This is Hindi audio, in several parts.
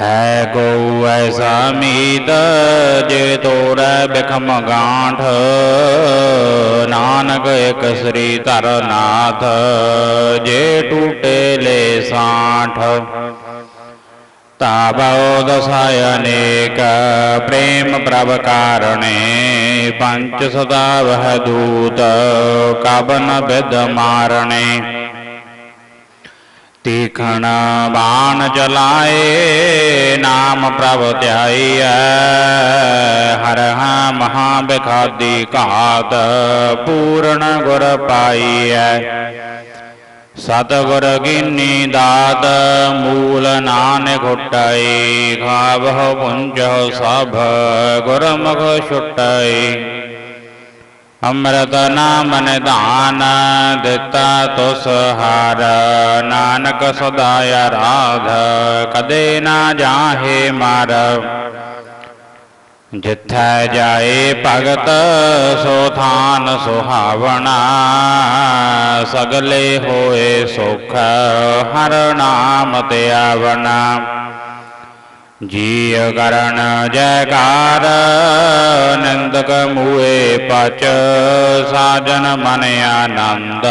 है गौ ऐसा मीत जे तोर बिखम गांठ। नानक एक श्री तरनाथ, जे टूटे ले साठ। ताबो दसायनेक प्रेम प्रभ कारणे। पंच सदा वह दूत, कबन विद मारणे। तीक्ष्ण बाण जलाए नाम प्रभु त्याय हर महाविखादी कहात पूर्ण गुर पाई सतगुर गिनी दात मूल नान घुटाई खाव पुंज सब गुरमुख छुट्टई ਅੰਮ੍ਰਿਤ ਨਾਮ ਨਿਧਾਨ ਦਿੱਤਾ ਤੁਸ ਹਾਰ। ਨਾਨਕ ਸਦਾ ਆਰਾਧ ਕਦੇ ਨਾ ਜਾਹੇ ਮਰ। ਜਿੱਥੈ ਜਾਏ ਭਗਤ, ਸੋ ਥਾਨ ਸੁਹਾਵਣਾ। ਸਗਲੇ ਹੋਏ ਸੁਖ, ਹਰ ਨਾਮ ਤੇ ਆਵਣਾ। जीव करण जयकार, नंदक मुए पच, साजन मन आनंद,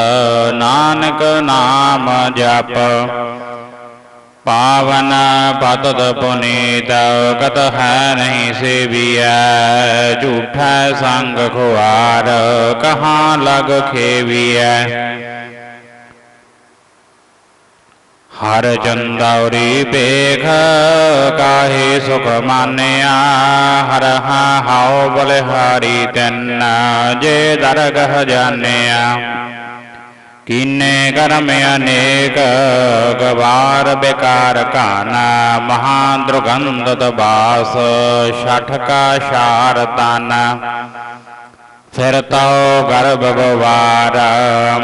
नानक नाम जप। पावन पतत पुनीत कत है नहीं सेविया, झूठ संग खुआर, कहाँ लग खेविया? हर चंदौरी बेघ का सुख मानिया? हर हा हाओ बोले हरी तेना जे दरगह जानिया। किन्ने गर्म अनेक गवार बेकार काना। महाद्रुगंधत बास, शठ का शार ताना। फिर तो गर्भ गुवार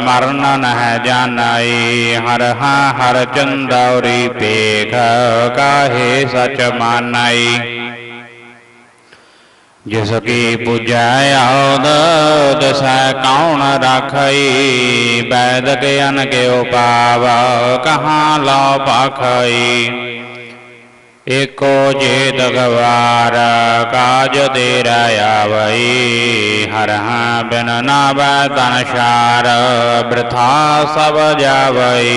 मरण न जानई, हर हाँ हर चंदौरी देख, काहे सच मानई। जिसकी पूजाया दस कौन राखई? वैद के अन के उपाव, कहाँ लो पाखई एको चेतकवारकाजतेरया वै हरः बिननावतनशार वृथा सब जाव। वै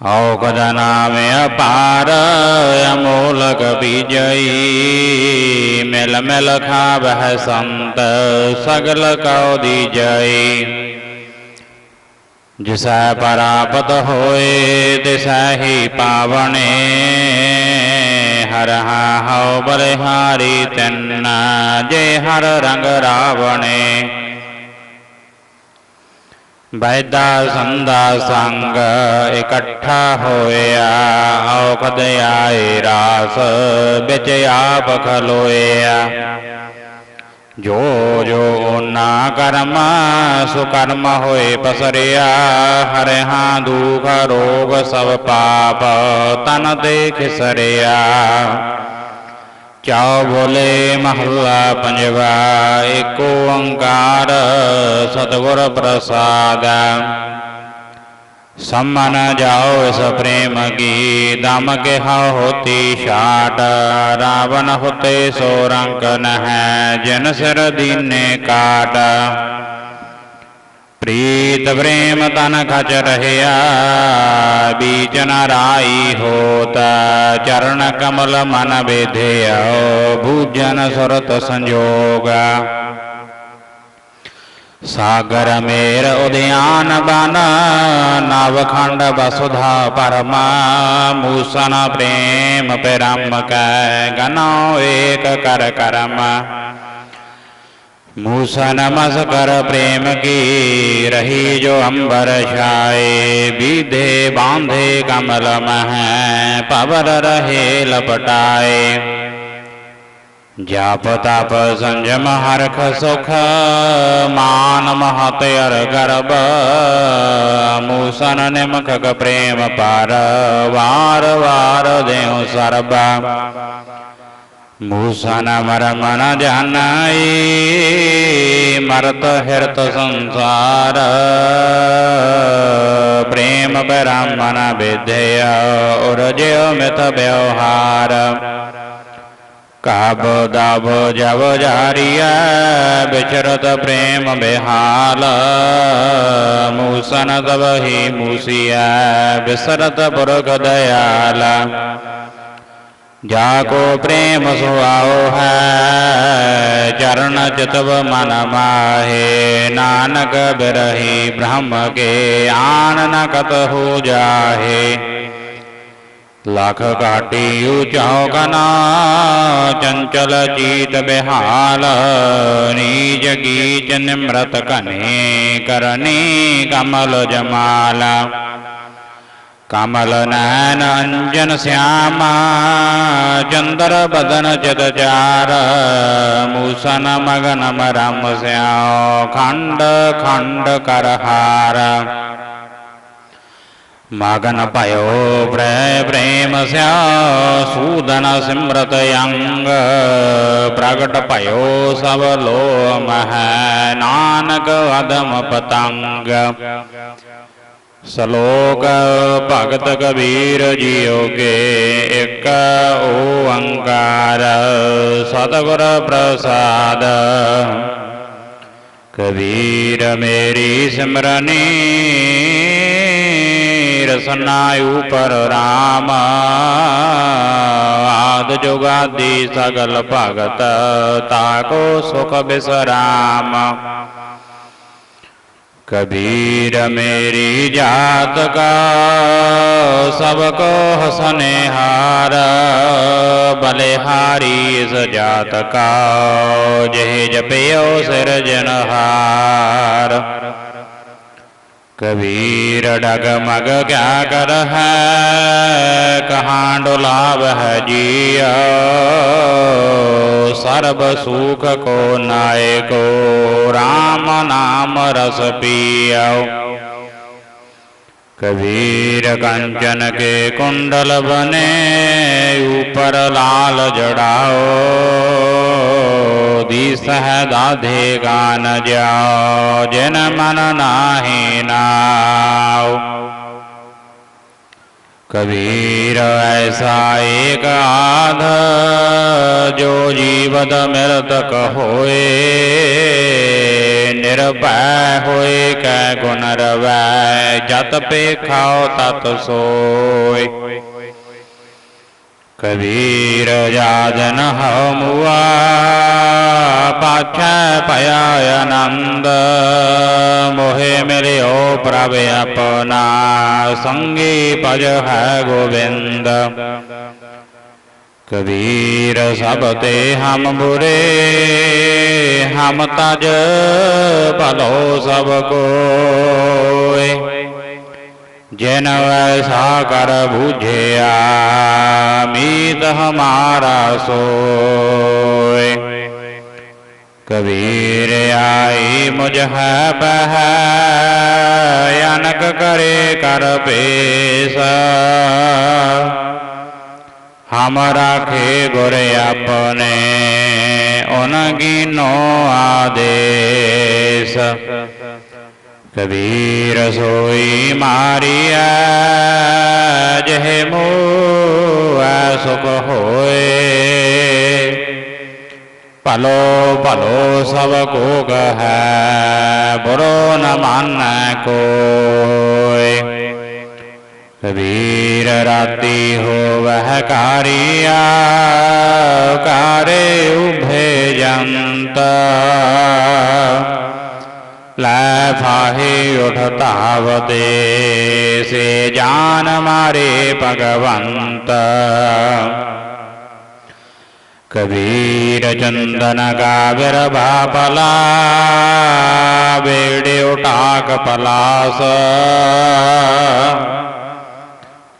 औकदनामे अपार अमोलक विजयी मिल मिल खा वह संत, सगल कौ दीजयी ਜਿਸੈ ਪਰਾਪਤ ਹੋਏ, ਤਿਸੈ ਹੀ ਪਾਵਣੇ। ਹਰ ਹਉ ਬਲਿਹਾਰੀ ਤੈਨ, ਜੇ ਹਰ ਰੰਗ ਰਾਵਣੇ। ਵੈਦਾ ਸੰਦਾ ਸੰਗ ਇਕੱਠਾ ਹੋਇਆ, ਔਖਦ ਆਏ ਰਾਸ, ਵਿੱਚ ਆਪ ਖਲੋਇਆ। ਜੋ ਜੋ ਨਾ ਕਰਮ, ਸੁਕਰਮ ਹੋਏ ਪਸਰਿਆ ਹਰਿ ਹਾਂ ਦੁਖ ਰੋਗ ਸਭ ਪਾਪ, ਤਨ ਦੇ ਖਿਸਰਿਆ। ਚਾਉ ਬੋਲੇ ਮਹੱਲਾ ਪੰਜਵਾ, ਏਕ ਓੰਕਾਰ ਸਤਿਗੁਰ ਪ੍ਰਸਾਦ। सम्मान जाओ इस प्रेम की, दम के होती शाट। रावण होते सो रंकन है जन सिर दीने काट। प्रीत प्रेम तन खच रहया, बीच राई होता। चरण कमल मन बेधे भूजन सुरत संजोगा। सागर मेर उदयान बन, नवखंड वसुधा परमा मूसन प्रेम परम गना एक कर करम। मूसन मस्कर प्रेम की रही जो अंबर छाए, बीधे बांधे कमल मह, पवर रहे लपटाए। जाप ताप संयम हरख सुख मान महत अर गर्भ मूसन निमखक प्रेम पार वार वार दे सर्व मूसन मर मन जानई मरत हृत संसार प्रेम ब्राह्मण विधेय उर्जय मित व्यवहार कब दब जब जारिया बिचरत प्रेम बेहाल। मूसन तब ही मूसिया, बिसरत पुरख दयाल। जाको प्रेम सुआओ है, चरण चितव मन माहे। नानक बिरही ब्रह्म के आन न हो जाहे। लख काटी चौकना चंचल चीत बेहाल नीज गीच निमृत कने करनी कमल जमाला कमल नैन अंजन श्यामा चंद्र बदन चार मूसन मगन मरम श्याओ खंड खंड करहार ਮਗਨ ਭਇਓ ਪ੍ਰੈ ਪ੍ਰੇਮ ਸਿਆ ਸੂਦਨ ਸਿਮਰਤ ਅੰਗ। ਪ੍ਰਗਟ ਭਇਓ ਸਭ ਲੋ ਮਹੈ ਨਾਨਕ ਅਦਮ ਪਤੰਗ। ਸ਼ਲੋਕ ਭਗਤ ਕਬੀਰ ਜੀਓ ਕੇ ਇੱਕ ਓੰਕਾਰ ਸਤਿਗੁਰ ਪ੍ਰਸਾਦ। ਕਬੀਰ ਮੇਰੀ ਸਿਮਰਨੀ वीर सनाय ऊपर राम। आद जोगादि सगल भगत, ताको सुख विश्राम कबीर मेरी जात का, सबको हसने हार। बलिहारी इस जात का जय जपियो सिर जनहार हार। कबीर डगमग क्या कर है कहाँ डुलाव है जिया सर्व सुख को नाय को राम नाम रस पियो। कबीर कंचन के कुंडल बने, ऊपर लाल जड़ाओ दिस है दाधे गान जाओ जिन मन नाही नाव कबीर ऐसा एक आध जो जीवत मृतक होए, निर्भय होए कै गुण रवै, जत पे खाओ तत सोए। कबीर जाजन हमुआ पाछ पयानंद मोहे मेरे ओ प्रभ अपना संगी पज है गोविंद कबीर सब ते हम बुरे, हम तज भलो सबको जिन ऐसा कर बुझिया मीत हमारा सोए कबीर आई मुझ अनक करे कर पेश हम राखे गुर अपने उनकी नो आदेश कबीर सोई मारिया, जह मोह सुख होए। पलो पलो सबको कह बुरो न मान को कबीर राती हो वह कारिया, कारे उभे जनता लै फाहे उठतावते से जान मारे भगवंत। कबीर चंदन का बिरभा पला बेड़े उठाक पलास।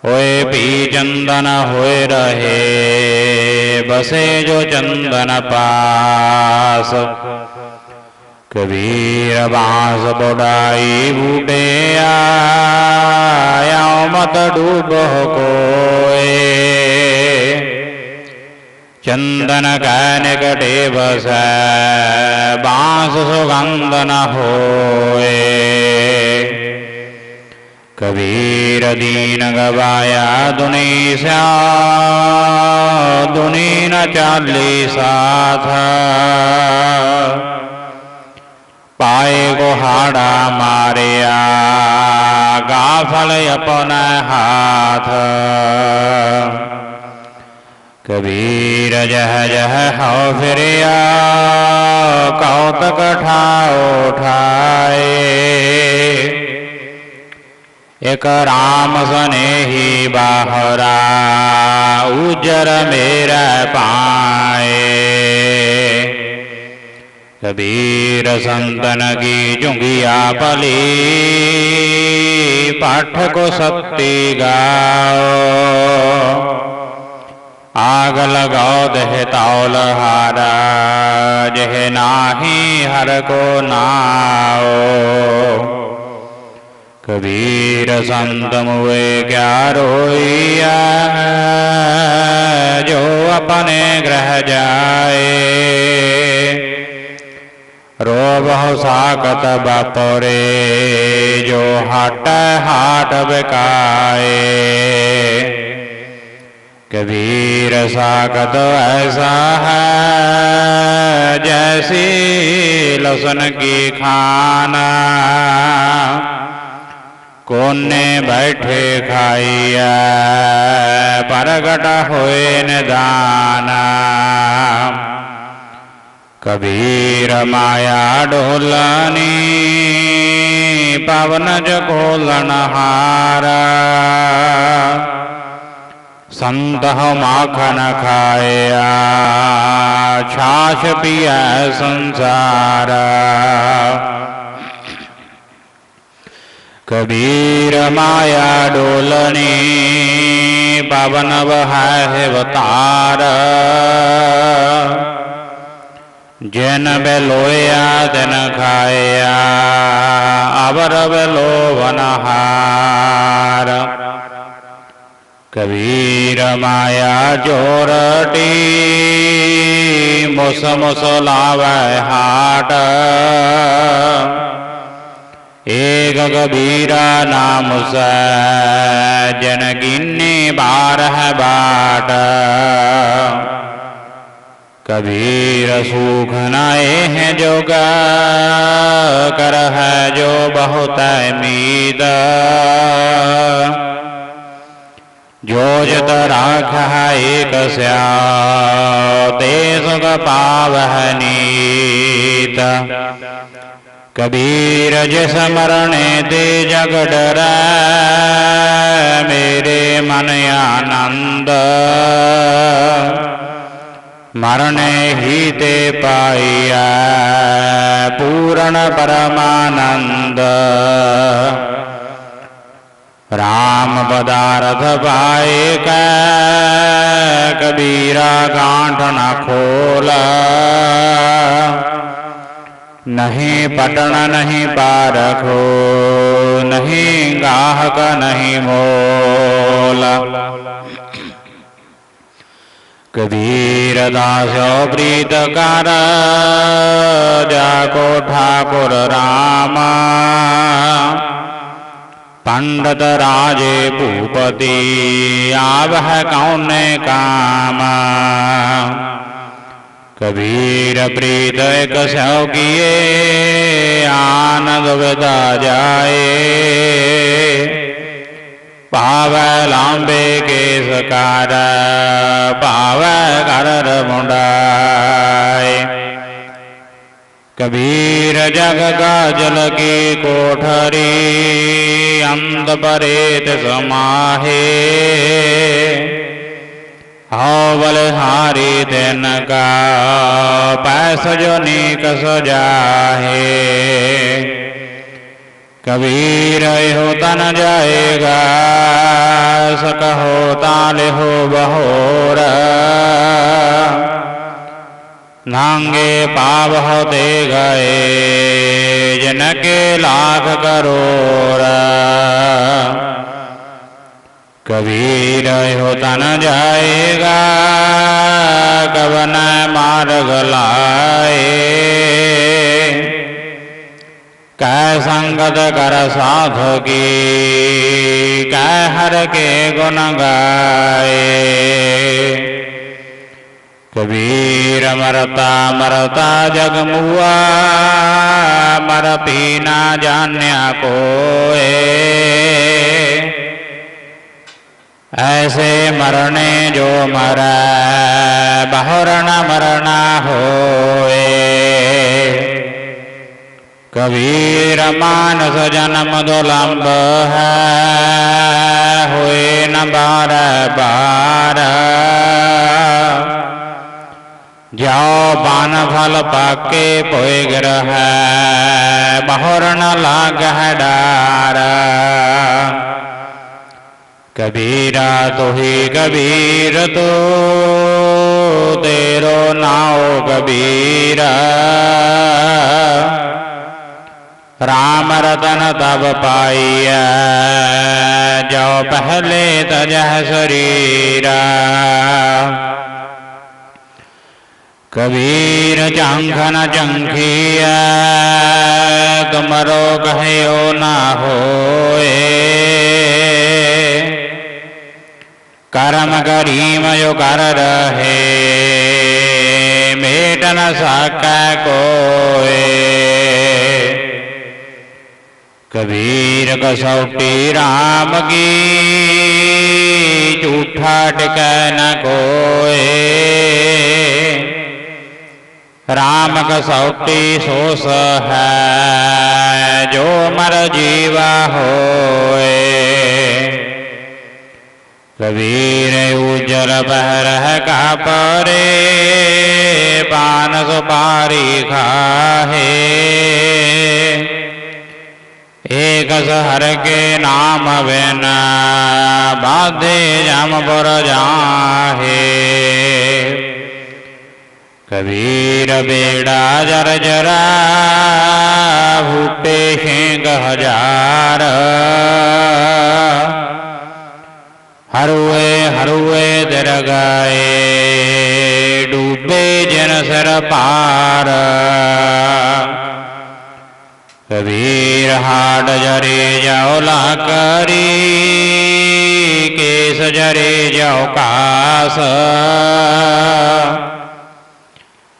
होए पी चंदन होए रहे, बसे जो चंदन पास। कबीर बाँस बुढ़ाई बूटे आया मत डूब कोए चंदन कै निकटे बस बाँस सुगंध न होए कबीर दीन गवाया दुनी स्या दुनी न चाली साथ पाए गोहाड़ा मारिया गाफल अपन हाथ। कबीर जह जह हो फिरिया, कौतक ठाओ ठाए एक राम सने ही बाहरा उजर मेरा पाए। कबीर संतन की जुंगिया पली पाठ को सत्ती गाओ आग लगाओ दह तौल हारा जह नाही हर को नाओ। कबीर संत मुए क्या रोइया जो अपने ग्रह जाए। रो बहु साकत बापरे, जो हट हाट बिकाए। कबीर साकत ऐसा है, जैसी लसन की खाना। कोने बैठे खाइया परगट हुए निदाना। कबीर माया डोलनी पवन जोलन हारा संत माखन खाया छाछ पिया संसार। कबीर माया डोलनी पवन बहावतार जिन बेलोया दिन खाया। अबर बेलो वनहार कबीर माया जोरटी मुस मुस लावे हाट। एक कबीरा नाम स, जन गिन्नी बारह बाट। कबीर सूख नाए हैं जोग, कर है जो बहुत मीद जो जत राख है एक स्या ते सुख पावह नीत। कबीर जिस मरणे ते जग डर, मेरे मन आनंद। मरणे ही ते पाइया पूर्ण परमानंद राम पदार्थ पाए कबीरा गांठ न खोला। नहीं पटन नहीं पारखो, नहीं गाहक नहीं मोला। कबीर दास प्रीत कर जाको ठाकुर रामा पंडित राजे भूपति आवह कौन काम। कबीर प्रीत एक सौ किए आनंद विदा जाए पावै लांबे के सकार पाव कर मुंडाए कबीर जग का जल की कोठरी अंत परेत समाहे। हौ बलहारी दिन का पैस जो नीक सजाहे। कबीर हो तन जाएगा सक हो ताल हो बहोर। नांगे पाव होते गए, जिनके लाख करोड़ कबीर हो तन जाएगा, कब न मार लाए। कै संगत कर साधु की कै हर के गुण गाए। कबीर मरता मरता जग मुआ, मर पीना जान्या को ऐसे मरने जो मर बहुर न मरना होए। कबीर मानस जन्म दुलम्ब है। हुए न बार बार। जाओ बान फल पाके पोए ग्रह बहुर न लाग है डार। कबीरा तो ही कबीर तो तेरो नाओ कबीरा। राम रतन तब पाइया। जो पहले तजह शरीरा। कबीर चांखन चंखिया तुमरो कहो ना होए। कर्म करीम जो कर रहे। मेट न सक कोए। कबीर कसौटी राम की, झूठा टिक न कोए। राम कसौटी सोस है, जो मर जीवा होए। कबीर उजर बहर का परे पान सुपारी खाहे। एक सहर के नाम बिना बाधे जम पर जाहे। कबीर बेड़ा जर जरा भूपे शेंग हज़ार। हरुए हरुए दर गए, डूबे जन सर पार। कबीर हाड जरे जाओ ला करी केस जरे जाओ कास।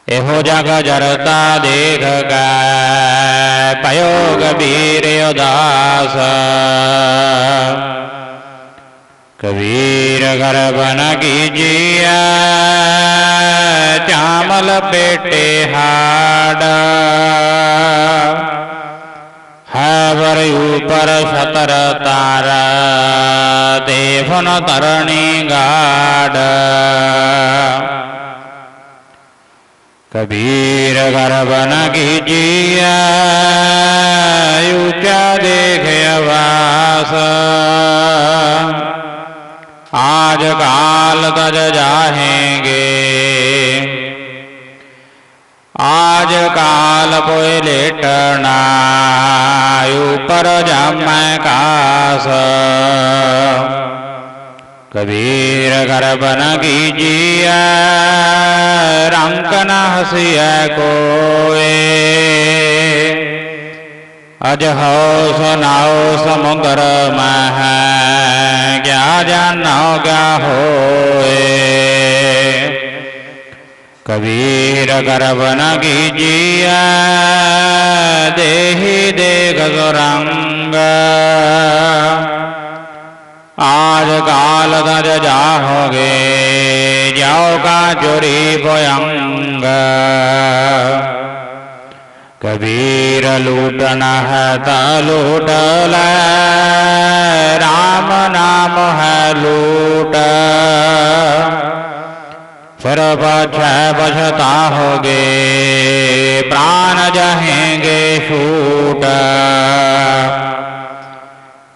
एहो जग जरता देख गए पयोग वीर उदास। कबीर घर बन कीजिया, चामल पेटे हाड। बर ऊपर सतर तारा देवन तरणी गाड कबीर गर्भ न कीजिया ऊँचा देख वास। आज काल तज जाहेंगे। आज काल लेटना ऊपर जम कास। कबीर गर्भ न कीजिया रंक न हसिया कोए अज हो सुनाओ समुद्र मह क्या जानो क्या होए। कबीर गर्भ न कीजिया, देही देख सुरंग। आज काल दर जाओगे जाओ का चोरी भयंग। कबीर लूटन है त लूट राम नाम है लूट। पछ बचता होगे प्राण जहेंगे छूट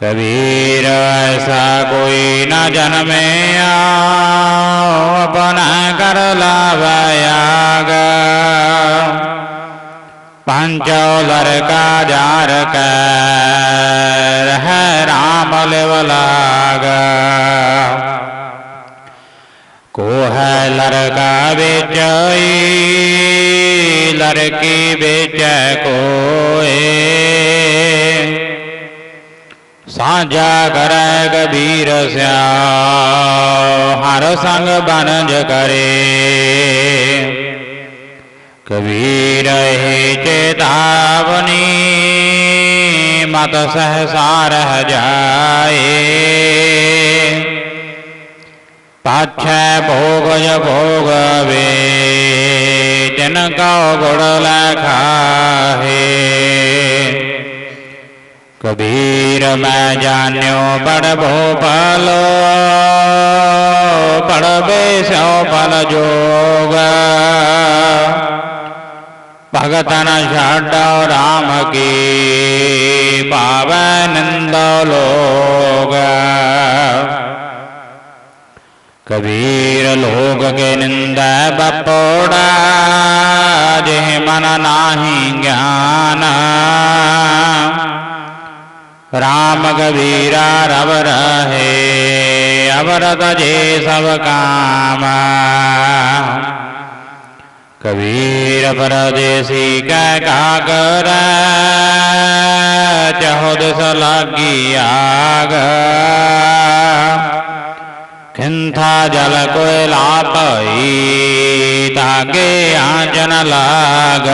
कबीर, ऐसा कोई न जन्मे अपना कर लाभयाग। पंचो लड़का जार कर है राम लेवलाग को है लड़का बेच लड़की बेच को साझा कर कबीर स्या हर संग बनज करे। कबीर हे चेतावनी, मत सहसा रह जाए। पाछ भोग भोग वे जन का गुड़ लखा है कबीर मैं जान्यो बड़ भोपालो पड़ बेसो पल जोग भगतन छाडो राम की पावनंद लोग कबीर लोग के निंदा बपोड़ा, जिह मन नाही ज्ञान। राम कबीरा रव रहे, अवरत जे सब काम। कबीर परदेसी कै काकर चहुदिस लागी आग। खिंथा जल पई तागे आंचन लाग।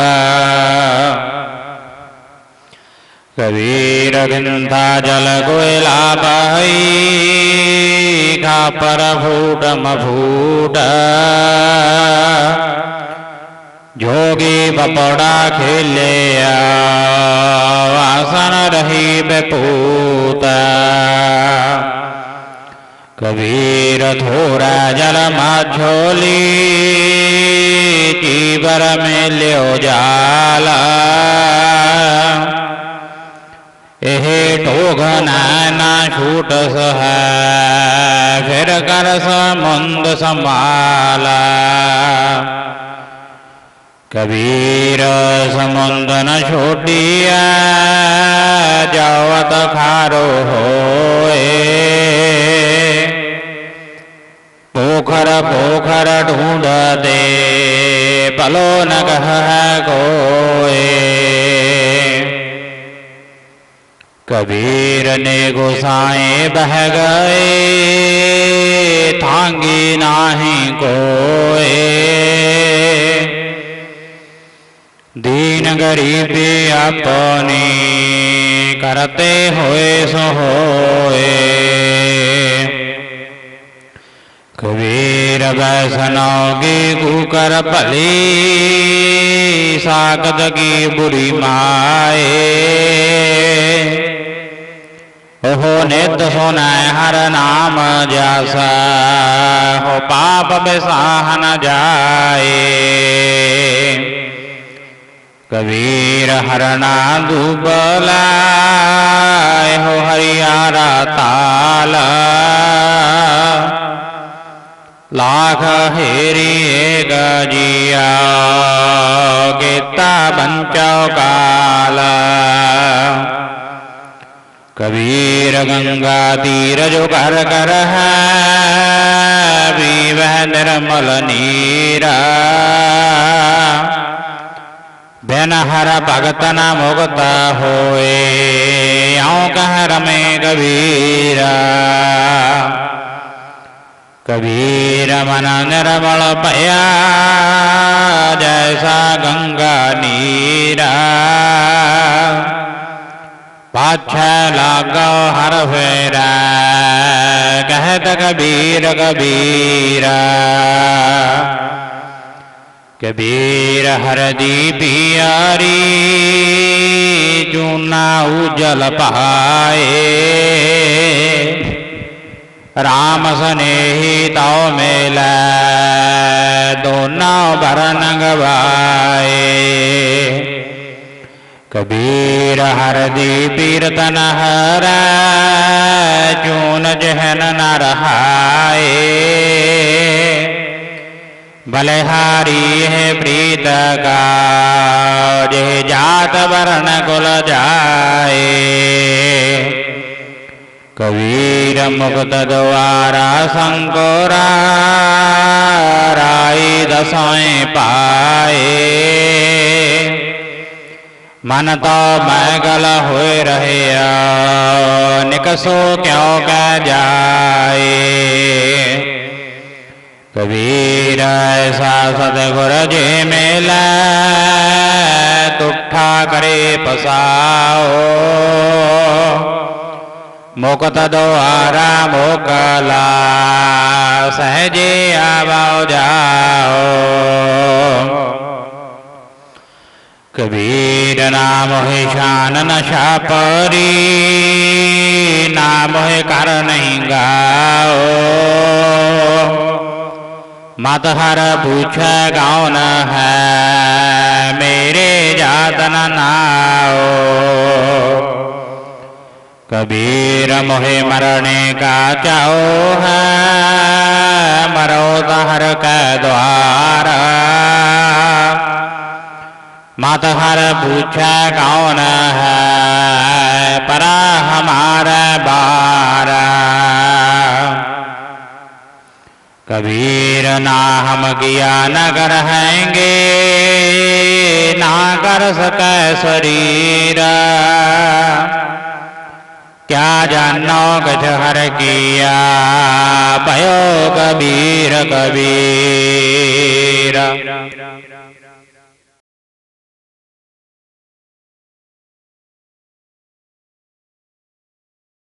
कबीर खिंथा जल कोयला पई खापर फूट मफूट। जोगी बपड़ा खेले आसन रही बेपूत। कबीर थोड़ा जल माझोली चीबर में लियो जाला। एह टोघ ना छूट सह, फिर कर समुंद संभाला। कबीर समुंद न छोटिया, जावत खारो होए। पोखर पोखर ढूंढ दे। पलो न कह कोए। कबीर ने गोसाए बह गए। थांगी नाही कोए। दीन गरीबी अपनी करते हुए सो कबीर की कुकर पली साकत की बुरी माए। हो नित सुनाय हर नाम जैसा, हो पाप बेसाह न जाए। कबीर हरना दुबला हो हरियारा ताला लाख हेरी गजिया गीता बंचो काला कबीर गंगा तीर जो कर कर है वह निर्मल नीरा। बिन हर भगत न मुक्त होए कह रमे कबीरा कबीर मन निर्मल पया जैसा गंगा नीरा। पाछ लागो हर फेरा कहत कबीर कबीरा कबीर हर दी पियारी चूना उजल पाए। राम स्नेही तो मेल दोनों भरन गवाए कबीर हर दी पीरतन हर चून जहन न रहाए बलिहारी है प्रीत का जे जात वर्ण कुल जाए कबीर मुक्त द्वारा संकोरा राई दसों पाए मन तो मैगल हो रहे निकसो क्यों कह जाए? कबीर ऐसा सदगुर जी मेल तुठा करे पसाओ। मुकत द्वारा मोकला, सहजे आवाओ जाओ। कबीर नाम है शान नशा परी, नाम है कर नहीं गाओ। मत हर पूछ कौन है, मेरे जातन नाओ। कबीर मोहे मरने का चाओ है मरो तहर के द्वारा। मत हर पूछा कौन है, परा हमारा बार। कबीर ना हम किया न कर हैंगे ना कर सके शरीर। क्या जानो गज हर किया? भयो कबीर कबीर।